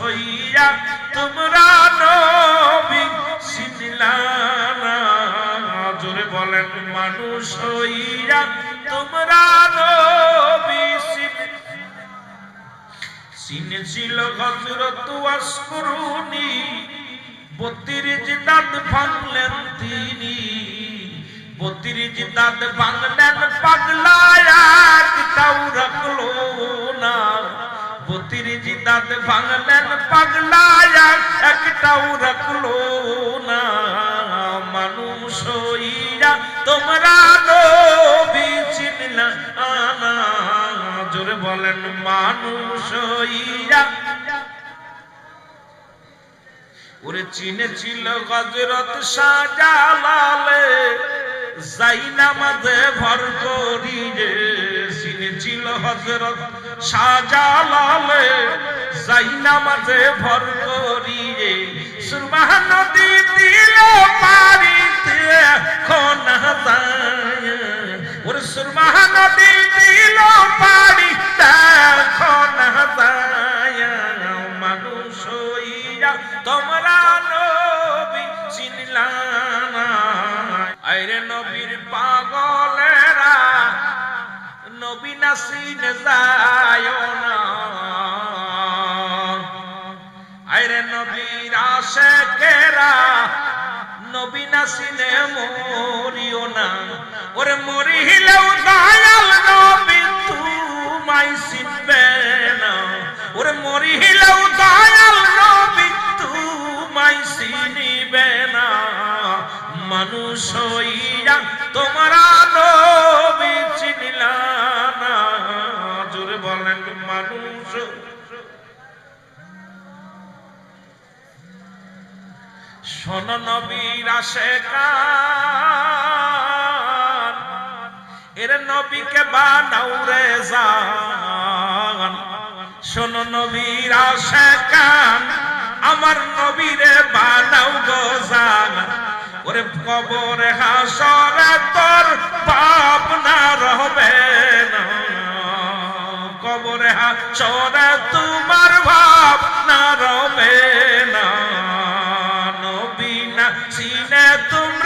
হইয়া তোমরা নবী চিনলা না জোরে বলেন, মানুষ হইয়া তোমরা নবী চিনেছিল হজরত ওয়াসকুরুনি বত্রিশ দাঁত ভাঙলেন তিনি। বত্রিশ দাঁত ভাঙলেন পাগলায়। ভাঙলেন পাগলায় একটাও রাখল না মানুষ হইয়া, তোমরা নবী চিনলা জোরে বলেন মানুষ হইয়া। ওরে চিনে ছিল হজরত শাহজালালে যাইনা মাঝে ভর করি রে চিনে ছিল হজরত শাহজালালে যাইনা মাঝে ভর করি রে নদী দিল পারিতে খোনা যায়। ওরে নদী দিল পারি খোনা যায়। মানুষ হইয়া তোমরা নবী চিনলা না আইরে নবীর পাগলেরা, নবী না চিনে যায় না। আইরে নবীর আশেকেরা নবী না চিনে মরিও না। ওরে মরিলেও দয়াল নবী তুমাই চিনবে না। ওরে মরিলেও দয়াল নবী তুমাই চিনিবে না। মানুষ হইয়া তোমরা নবী চিনিলা না। জোরে বলেন, মানুষ শোন নবীর আশেকান, এর নবীকে বানাও রে জান। শোন নবীর আশেকান, আমার নবীরে বানাও গো জান। ওরে কবরে হাসরে তোর পাপ না রবে না। কবরে হাসরে তোমার ভাব না রবে حسنة